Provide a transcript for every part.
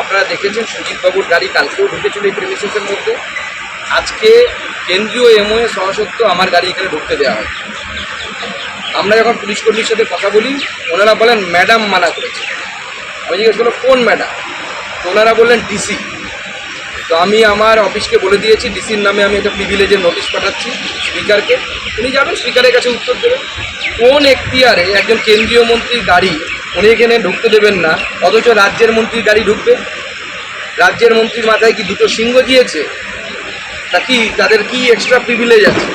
আপনারা দেখেছেন সুজিত বাবুর গাড়ি কালকেও ঢুকেছিল এই প্রেমিসেসের মধ্যে। আজকে কেন্দ্রীয় এমওএ সহসত্ব আমার গাড়ি এখানে ঢুকতে দেওয়া হয় আমরা যখন পুলিশ কর্মীর সাথে কথা বলি, ওনারা বলেন ম্যাডাম মানা করেছে। আমি জিজ্ঞেস করলাম, কোন ম্যাডাম তো ওনারা বললেন ডিসি তো আমি আমার অফিসকে বলে দিয়েছি ডিসির নামে আমি একটা প্রিভিলেজের নোটিশ পাঠাচ্ছি স্পিকারকে। উনি যাবেন, স্পিকারের কাছে উত্তর দেবেন। কোন এখতিয়ারে একজন কেন্দ্রীয় মন্ত্রীর গাড়ি উনি এখানে ঢুকতে দেবেন না। অথচ রাজ্যের মন্ত্রীর গাড়ি ঢুকবে। রাজ্যের মন্ত্রীর মাথায় কি দুটো সিংহ দিয়েছে? তা কি তাদের কি এক্সট্রা প্রিভিলেজ আছে?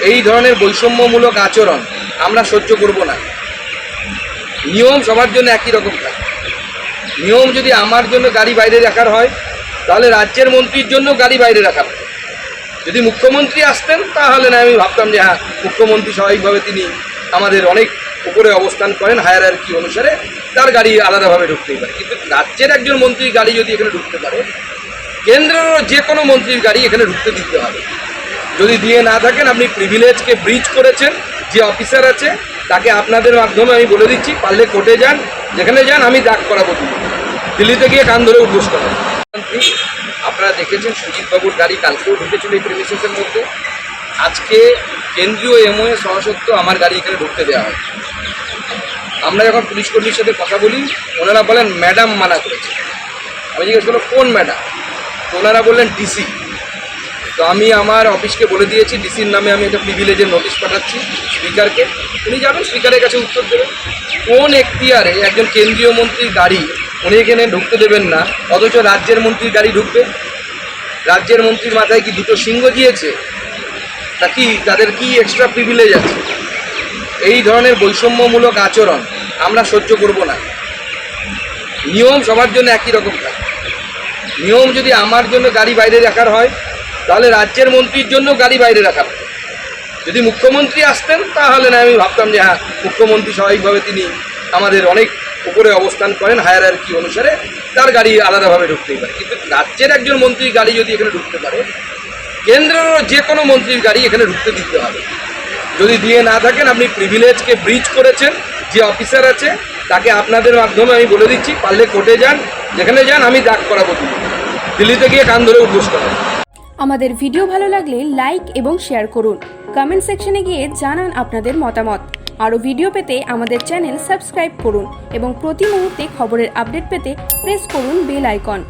এই ধরনের বৈষম্যমূলক আচরণ আমরা সহ্য করব না। নিয়ম সবার জন্য একই রকম থাকে। নিয়ম যদি আমার জন্য গাড়ি বাইরে রাখার হয়, তাহলে রাজ্যের মন্ত্রীর জন্য গাড়ি বাইরে রাখা হবে। যদি মুখ্যমন্ত্রী আসতেন, তাহলে না, আমি ভাবতাম যে হ্যাঁ মুখ্যমন্ত্রী স্বাভাবিকভাবে তিনি আমাদের অনেক উপরে অবস্থান করেন হায়ার কি অনুসারে, তার গাড়ি আলাদাভাবে ঢুকতেই পারে। কিন্তু রাজ্যের একজন মন্ত্রীর গাড়ি যদি এখানে ঢুকতে পারে, কেন্দ্রেরও যে কোনো মন্ত্রীর গাড়ি এখানে ঢুকতে দিতে হবে। যদি দিয়ে না থাকেন, আপনি প্রিভিলেজকে ব্রিজ করেছেন, যে অফিসার আছে, তাকে আপনাদের মাধ্যমে আমি বলে দিচ্ছি, পারলে কোর্টে যান, যেখানে যান, আমি ডাক করাবো দিল্লি। দিল্লিতে গিয়ে কান ধরে উদ্বোস করেন। আপনারা দেখেছেন সুজিত বাবুর গাড়ি কালকেও ঢুকেছিল এই প্রেমিসেসের মধ্যে। আজকে কেন্দ্রীয় এমওএ সহসত্ব আমার গাড়ি এখানে ঢুকতে দেওয়া হয়। আমরা যখন পুলিশ কর্মীর সাথে কথা বলি, ওনারা বলেন, ম্যাডাম মানা করেছে। আমি জিজ্ঞেস করলাম, কোন ম্যাডাম? ওনারা বললেন, ডিসি। তো আমি আমার অফিসকে বলে দিয়েছি, ডিসির নামে আমি একটা প্রিভিলেজের নোটিশ পাঠাচ্ছি স্পিকারকে। উনি যাবেন, স্পিকারের কাছে উত্তর দেবেন। কোন এখতিয়ারে একজন কেন্দ্রীয় মন্ত্রীর গাড়ি উনি এখানে ঢুকতে দেবেন না, অথচ রাজ্যের মন্ত্রীর গাড়ি ঢুকবে? রাজ্যের মন্ত্রীর মাথায় কি দুটো সিংহ দিয়েছে? তা কি তাদের কি এক্সট্রা প্রিভিলেজ আছে? এই ধরনের বৈষম্যমূলক আচরণ আমরা সহ্য করব না। নিয়ম সবার জন্য একই রকম থাকে। নিয়ম যদি আমার জন্য গাড়ি বাইরে রাখার হয়, তাহলে রাজ্যের মন্ত্রীর জন্য গাড়ি বাইরে রাখা। যদি মুখ্যমন্ত্রী আসতেন, তাহলে না, আমি ভাবতাম যে হ্যাঁ মুখ্যমন্ত্রী স্বাভাবিকভাবে তিনি আমাদের অনেক উপরে অবস্থান করেন হায়ার কি অনুসারে, তার গাড়ি আলাদাভাবে ঢুকতেই পারে। কিন্তু রাজ্যের একজন মন্ত্রীর গাড়ি যদি এখানে ঢুকতে পারে কেন্দ্রেরও যে কোনো মন্ত্রীর গাড়ি এখানে ঢুকতে দিতে হবে। যদি দিয়ে না থাকেন, আপনি প্রিভিলেজকে ব্রিজ করেছেন, যে অফিসার আছে, তাকে আপনাদের মাধ্যমে আমি বলে দিচ্ছি, পারলে কোর্টে যান, যেখানে যান, আমি ডাক করাবো দিল্লি। দিল্লিতে গিয়ে কান ধরে উদ্বোস করেন আমাদের ভিডিও ভালো লাগলে লাইক এবং শেয়ার করুন। কমেন্ট সেকশনে গিয়ে জানান আপনাদের মতামত। আরও ভিডিও পেতে আমাদের চ্যানেল সাবস্ক্রাইব করুন এবং প্রতি মুহূর্তে খবরের আপডেট পেতে প্রেস করুন বেল আইকন